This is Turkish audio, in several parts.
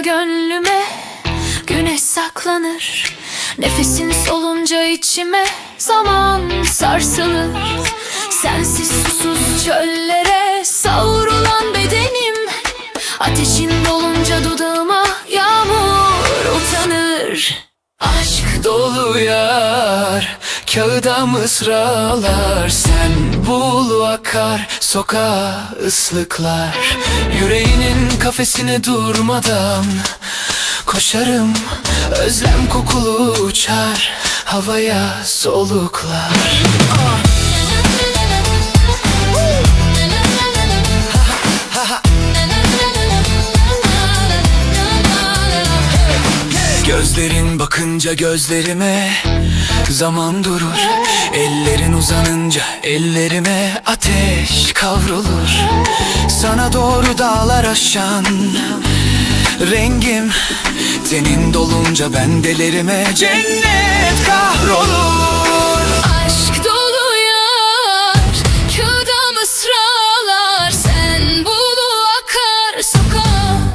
Vurunca gönlüme güneş saklanır. Nefesin solunca içime zaman sarsılır. Sensiz susuz çöllere savrulan bedenim. Ateşin dolunca dudağıma yağmur utanır. Aşk dolu yar kağıda mısralar sen akar Sokağa ıslıklar. Yüreğinin kafesine durmadan Koşarım. Özlem kokulu uçar Havaya soluklar Gözlerin bakınca gözlerime Zaman durur. Ellerin uzanınca ellerime Ateş kavrulur. Sana doğru dağlar aşan Rengim Tenin dolunca bendelerime Cennet kahrolur. Aşk dolu yar Kağıda mısralar Sen bulu akar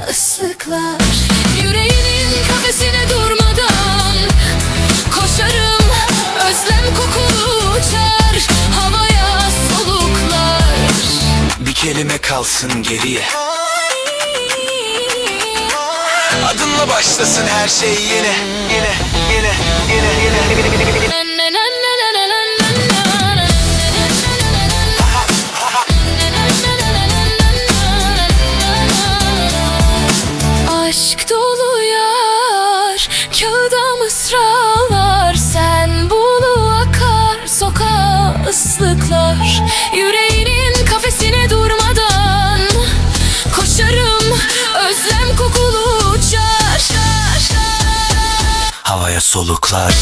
ıslıklar kelime kalsın geriye. Adınla başlasın her şey yine Yine yine yine yine. Aşk dolu yar Kağıda mısralar. Sen bulu akar Sokağa ıslıklar. Yüreğinin Havaya soluklar